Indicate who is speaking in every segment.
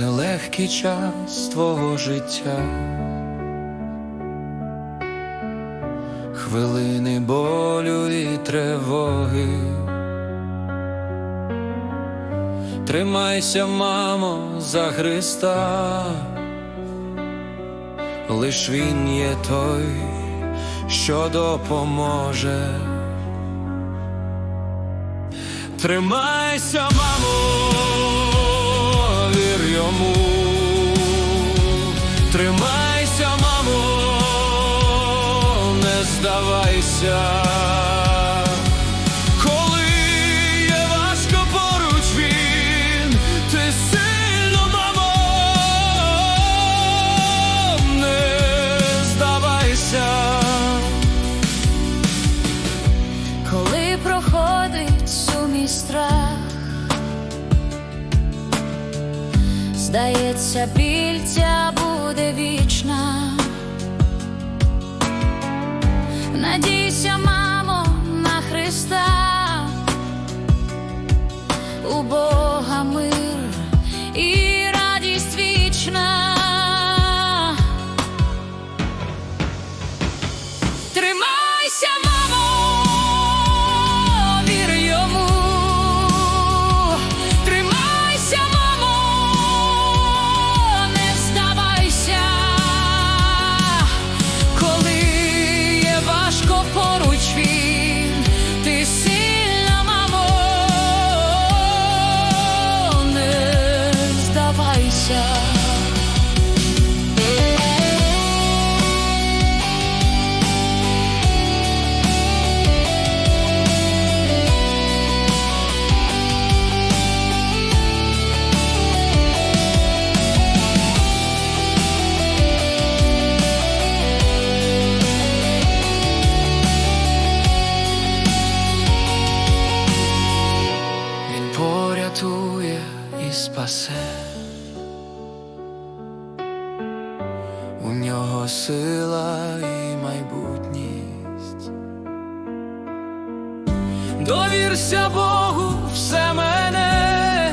Speaker 1: короткий час твого життя, хвилини болю і тривоги. Тримайся, мамо, за Христа, лиш Він є той, що допоможе. Тримайся, мамо, тримайся, мамо, не здавайся.
Speaker 2: Здається, біль ця буде вічна. Надійся, мамо, на Христа, у Бога
Speaker 1: спасе. У нього сила і майбутність. Довірся Богу, все мене.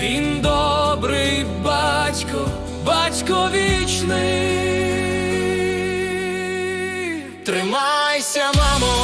Speaker 1: Він добрий батько, батько вічний. Тримайся, мамо.